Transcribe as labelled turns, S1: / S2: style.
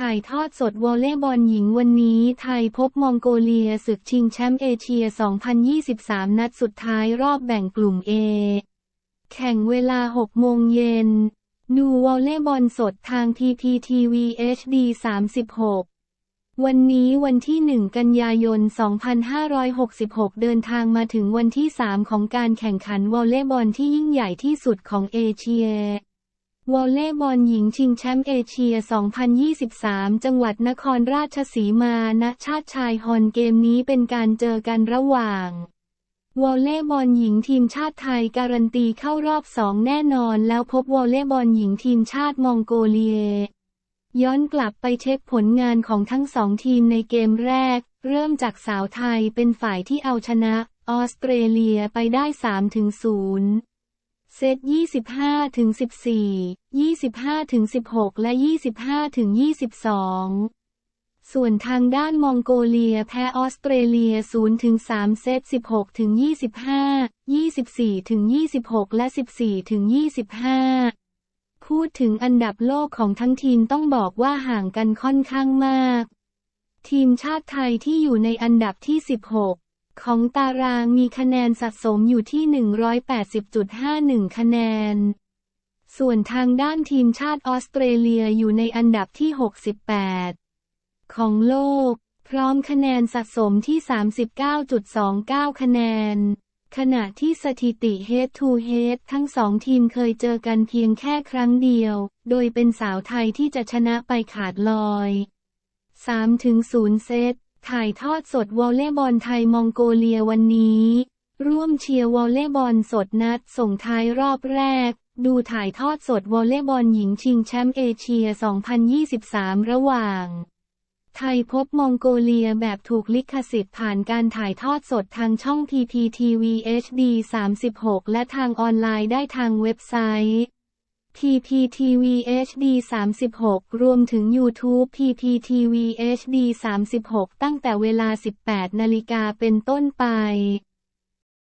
S1: ถ่ายทอดสดวอลเลย์บอลหญิงวันนี้ ไทยพบมองโกเลียศึกชิงแชมป์เอเชีย 2023 นัดสุดท้ายรอบแบ่งกลุ่ม A แข่งเวลา 6 โมงเย็น ดูวอลเลย์บอลสดทาง PPTV HD 36 วันนี้วันที่ 1 กันยายน 2566 เดินทางมาถึงวันที่ 3 ของการแข่งขันวอลเลย์บอลที่ยิ่งใหญ่ที่สุดของเอเชีย วอลเลย์บอลหญิงชิงแชมป์เอเชีย 2023 จังหวัดนครราชสีมาณชาติชายฮอนเกมนี้เป็นการเจอกันระหว่าง วอลเลย์บอลหญิงทีมชาติไทยการันตีเข้ารอบสองแน่นอนแล้วพบวอลเลย์บอลหญิงทีมชาติมองโกเลีย ย้อนกลับไปเช็คผลงานของทั้งสองทีมในเกมแรก เริ่มจากสาวไทยเป็นฝ่ายที่เอาชนะ ออสเตรเลียไปได้ 3-0 เซต25ถึง14 25ถึง16 และ 25ถึง22 ส่วนทางด้านมองโกเลียแพ้ออสเตรเลีย0ถึง3เซต16ถึง25 24ถึง26 และ 14ถึง25 พูดถึงอันดับโลกของทั้งทีมต้องบอกว่าห่างกันค่อนข้างมาก ทีมชาติไทยที่อยู่ในอันดับที่ 16 ของตารางมีคะแนนสะสมอยู่ที่ 180.51 คะแนน ส่วนทางด้านทีมชาติออสเตรเลียอยู่ในอันดับที่ 68 ของโลก พร้อมคะแนนสะสมที่ 39.29 คะแนน ขณะที่สถิติ Head to Head ทั้งสองทีมเคยเจอกันเพียงแค่ครั้งเดียว โดยเป็นสาวไทยที่จะชนะไปขาดลอย 3-0 เซต ถ่ายทอดสดวอลเลย์บอลไทยมองโกเลียวันนี้ ร่วมเชียร์วอลเลย์บอลสดนัดส่งท้ายรอบแรก ดูถ่ายทอดสดวอลเลย์บอลหญิงชิงแชมป์เอเชีย 2023 ระหว่าง ไทยพบมองโกเลียแบบถูกลิขสิทธิ์ผ่านการถ่ายทอดสดทางช่อง PPTV HD 36 และทางออนไลน์ได้ทางเว็บไซต์ PPTV HD 36 รวมถึง YouTube PPTV HD 36 ตั้งแต่เวลา 18 นาฬิกาเป็นต้นไป